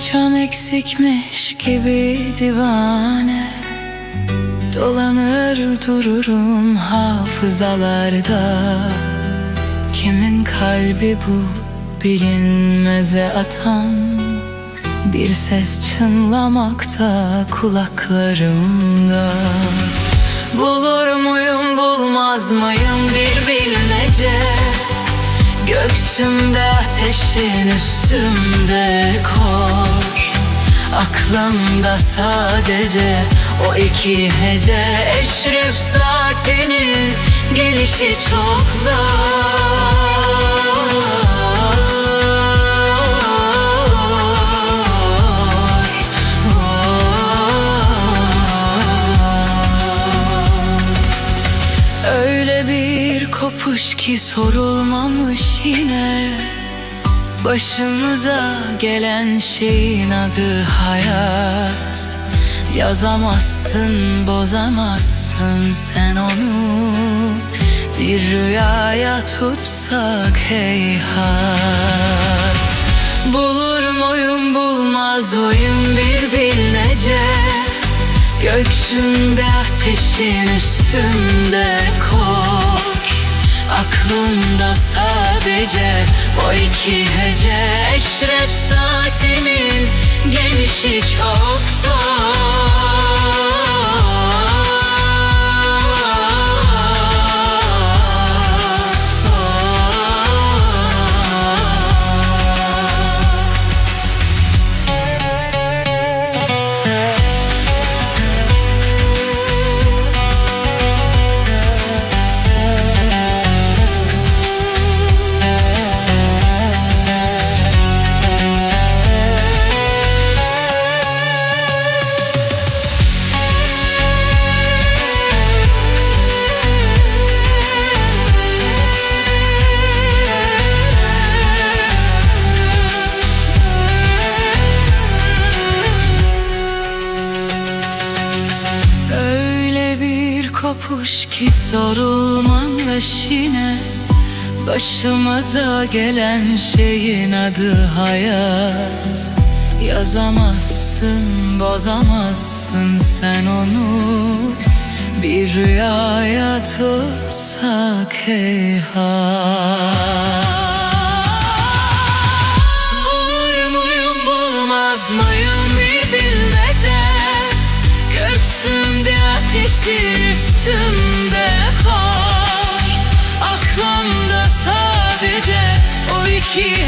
çam eksikmiş gibi divane. Dolanır dururum hafızalarda. Kimin kalbi bu bilinmeze atan? Bir ses çınlamakta kulaklarımda. Bulur muyum bulmaz mıyım bir bilmece? Göksümde ateşin üstümde Aklımda sadece o iki hece Eşref saatinin gelişi çok zor. Öyle bir kopuş ki sorulmamış yine Başımıza gelen şeyin adı hayat. Yazamazsın, bozamazsın sen onu. Bir rüyaya tutsak heyhat Bulur muyum bulmaz mıyım bir bilmece Göksümde ateşin üstümde kor Aklımda sadece o iki hece Eşref saatimin gelişi çok zor kopuş ki sorulmamış yine Başımıza gelen şeyin adı hayat. Yazamazsın, bozamazsın sen onu. Bir rüyaya tutsak heyhat Yetişir üstümde kar Aklımda sadece o iki